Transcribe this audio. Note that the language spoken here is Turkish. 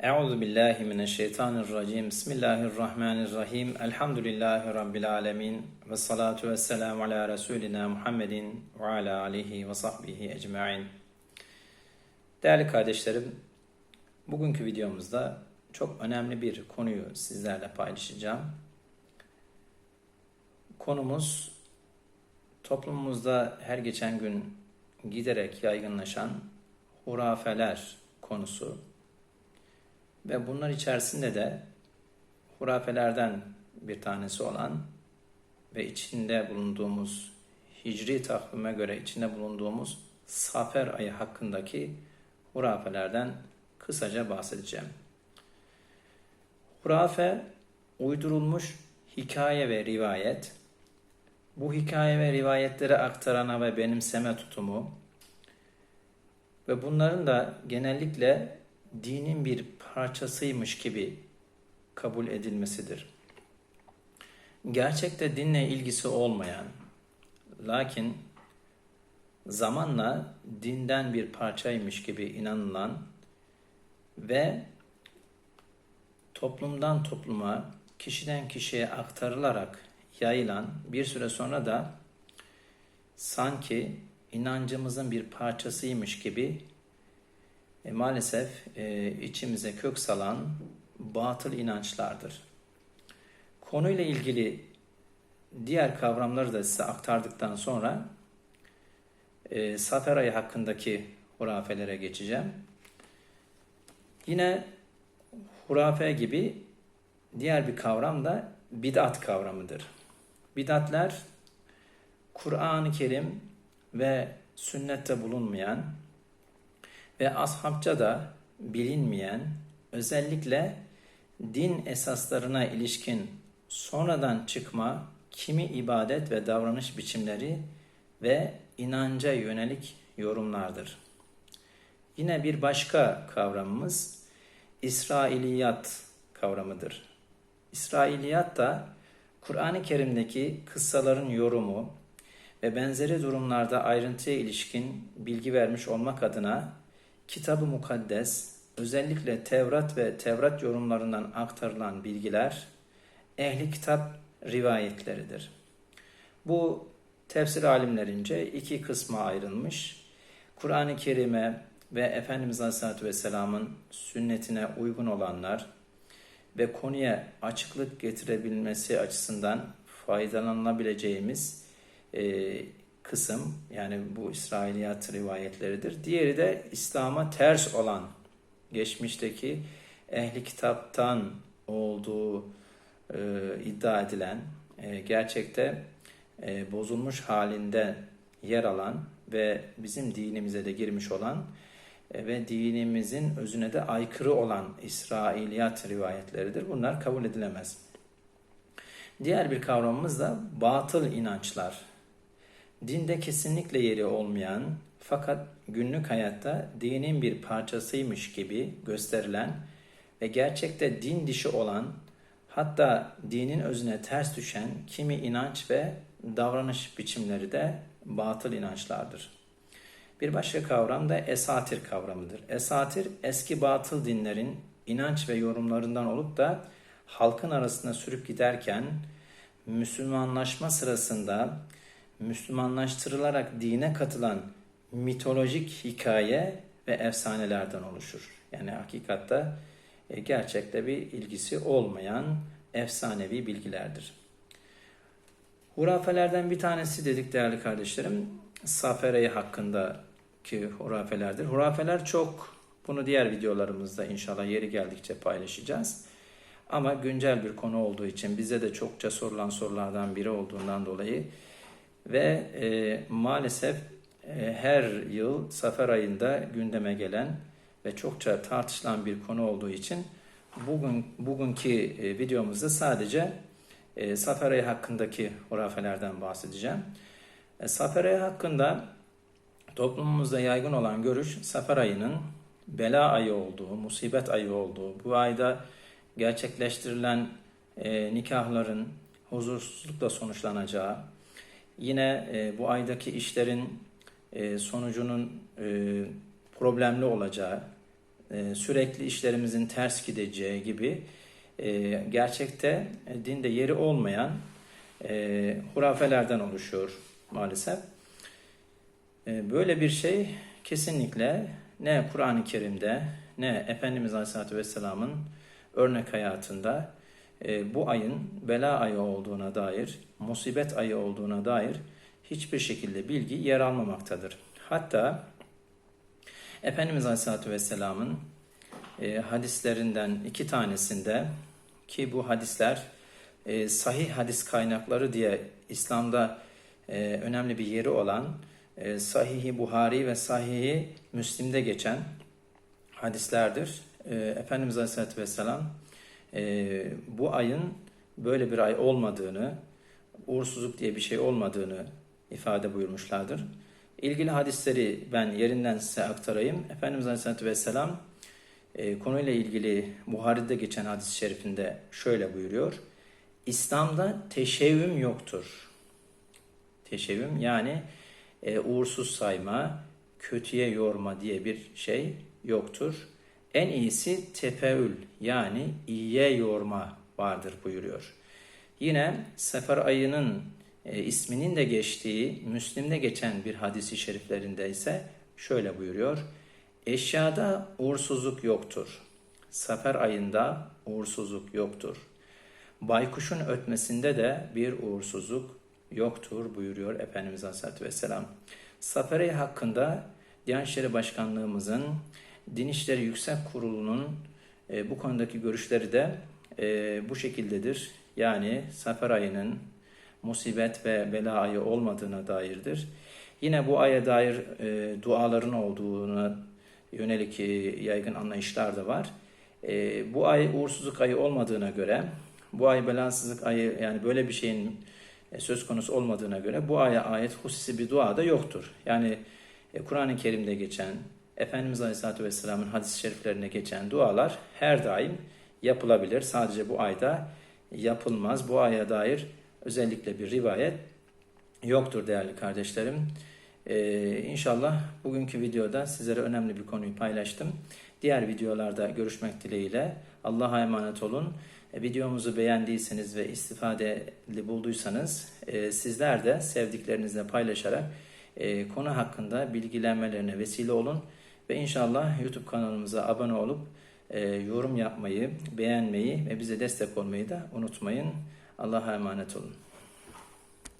Euzu billahi mineşşeytanirracim. Bismillahirrahmanirrahim. Elhamdülillahi rabbil alamin ve salatu vesselamü ala resulina Muhammedin ve ala alihi ve sahbihi ecmaîn. Değerli kardeşlerim, bugünkü videomuzda çok önemli bir konuyu sizlerle paylaşacağım. Konumuz toplumumuzda her geçen gün giderek yaygınlaşan hurafeler konusu. Ve bunlar içerisinde de hurafelerden bir tanesi olan ve içinde bulunduğumuz hicri takvime göre içinde bulunduğumuz Safer ayı hakkındaki hurafelerden kısaca bahsedeceğim. Hurafe uydurulmuş hikaye ve rivayet, bu hikaye ve rivayetleri aktarana ve benimseme tutumu ve bunların da genellikle dinin bir parçasıymış gibi kabul edilmesidir. Gerçekte dinle ilgisi olmayan, lakin zamanla dinden bir parçaymış gibi inanılan ve toplumdan topluma, kişiden kişiye aktarılarak yayılan bir süre sonra da sanki inancımızın bir parçasıymış gibi e, maalesef e, içimize kök salan batıl inançlardır. Konuyla ilgili diğer kavramları da size aktardıktan sonra e, Safer ayı hakkındaki hurafelere geçeceğim. Yine hurafe gibi diğer bir kavram da bid'at kavramıdır. Bid'atler Kur'an-ı Kerim ve sünnette bulunmayan ve ashabça da bilinmeyen özellikle din esaslarına ilişkin sonradan çıkma kimi ibadet ve davranış biçimleri ve inanca yönelik yorumlardır. Yine bir başka kavramımız İsrailiyat kavramıdır. İsrailiyat da Kur'an-ı Kerim'deki kıssaların yorumu ve benzeri durumlarda ayrıntıya ilişkin bilgi vermiş olmak adına Kitab-ı Mukaddes, özellikle Tevrat ve Tevrat yorumlarından aktarılan bilgiler, ehli kitap rivayetleridir. Bu tefsir alimlerince iki kısma ayrılmış. Kur'an-ı Kerim'e ve Efendimiz Aleyhisselatü Vesselam'ın sünnetine uygun olanlar ve konuya açıklık getirebilmesi açısından faydalanılabileceğimiz e, kısım yani bu İsrailiyat rivayetleridir. Diğeri de İslam'a ters olan geçmişteki ehli kitaptan olduğu e, iddia edilen e, gerçekte e, bozulmuş halinde yer alan ve bizim dinimize de girmiş olan e, ve dinimizin özüne de aykırı olan İsrailiyat rivayetleridir. Bunlar kabul edilemez. Diğer bir kavramımız da batıl inançlar dinde kesinlikle yeri olmayan fakat günlük hayatta dinin bir parçasıymış gibi gösterilen ve gerçekte din dişi olan hatta dinin özüne ters düşen kimi inanç ve davranış biçimleri de batıl inançlardır. Bir başka kavram da esatir kavramıdır. Esatir eski batıl dinlerin inanç ve yorumlarından olup da halkın arasında sürüp giderken Müslümanlaşma sırasında Müslümanlaştırılarak dine katılan mitolojik hikaye ve efsanelerden oluşur. Yani hakikatta e, gerçekte bir ilgisi olmayan efsanevi bilgilerdir. Hurafelerden bir tanesi dedik değerli kardeşlerim. Safere hakkındaki hurafelerdir. Hurafeler çok bunu diğer videolarımızda inşallah yeri geldikçe paylaşacağız. Ama güncel bir konu olduğu için bize de çokça sorulan sorulardan biri olduğundan dolayı ve e, maalesef e, her yıl Safer ayında gündeme gelen ve çokça tartışılan bir konu olduğu için bugün bugünkü e, videomuzda sadece e, Safer ayı hakkındaki hurafelerden bahsedeceğim. E, Safer ayı hakkında toplumumuzda yaygın olan görüş Safer ayının bela ayı olduğu, musibet ayı olduğu, bu ayda gerçekleştirilen e, nikahların huzursuzlukla sonuçlanacağı, Yine e, bu aydaki işlerin e, sonucunun e, problemli olacağı, e, sürekli işlerimizin ters gideceği gibi e, gerçekte e, dinde yeri olmayan e, hurafelerden oluşuyor maalesef. E, böyle bir şey kesinlikle ne Kur'an-ı Kerim'de ne Efendimiz Aleyhisselatü Vesselam'ın örnek hayatında e, bu ayın bela ayı olduğuna dair, musibet ayı olduğuna dair hiçbir şekilde bilgi yer almamaktadır. Hatta Efendimiz Aleyhisselatü Vesselam'ın e, hadislerinden iki tanesinde ki bu hadisler e, sahih hadis kaynakları diye İslam'da e, önemli bir yeri olan e, Sahih-i Buhari ve Sahih-i Müslim'de geçen hadislerdir. E, Efendimiz Aleyhisselatü Vesselam e, bu ayın böyle bir ay olmadığını, uğursuzluk diye bir şey olmadığını ifade buyurmuşlardır. İlgili hadisleri ben yerinden size aktarayım. Efendimiz Aleyhisselatü Vesselam e, konuyla ilgili Buhari'de geçen hadis-i şerifinde şöyle buyuruyor. İslam'da teşebbüm yoktur. Teşebbüm yani e, uğursuz sayma, kötüye yorma diye bir şey yoktur. En iyisi tefeül yani iyiye yorma vardır buyuruyor. Yine sefer ayının e, isminin de geçtiği Müslim'de geçen bir hadisi şeriflerinde ise şöyle buyuruyor. Eşyada uğursuzluk yoktur. Sefer ayında uğursuzluk yoktur. Baykuşun ötmesinde de bir uğursuzluk yoktur buyuruyor Efendimiz Aleyhisselatü Vesselam. Safer ayı hakkında Diyanet İşleri Başkanlığımızın Din İşleri Yüksek Kurulu'nun e, bu konudaki görüşleri de e, bu şekildedir. Yani Safer ayının musibet ve bela ayı olmadığına dairdir. Yine bu aya dair e, duaların olduğuna yönelik e, yaygın anlayışlar da var. E, bu ay uğursuzluk ayı olmadığına göre, bu ay belasızlık ayı yani böyle bir şeyin e, söz konusu olmadığına göre bu aya ait hususi bir dua da yoktur. Yani e, Kur'an-ı Kerim'de geçen, Efendimiz Aleyhisselatü Vesselam'ın hadis-i şeriflerine geçen dualar her daim yapılabilir. Sadece bu ayda yapılmaz. Bu aya dair özellikle bir rivayet yoktur değerli kardeşlerim. Ee, inşallah bugünkü videoda sizlere önemli bir konuyu paylaştım. Diğer videolarda görüşmek dileğiyle Allah'a emanet olun. E, videomuzu beğendiyseniz ve istifadeli bulduysanız e, sizler de sevdiklerinizle paylaşarak e, konu hakkında bilgilenmelerine vesile olun. Ve inşallah YouTube kanalımıza abone olup e, yorum yapmayı, beğenmeyi ve bize destek olmayı da unutmayın. Allah'a emanet olun.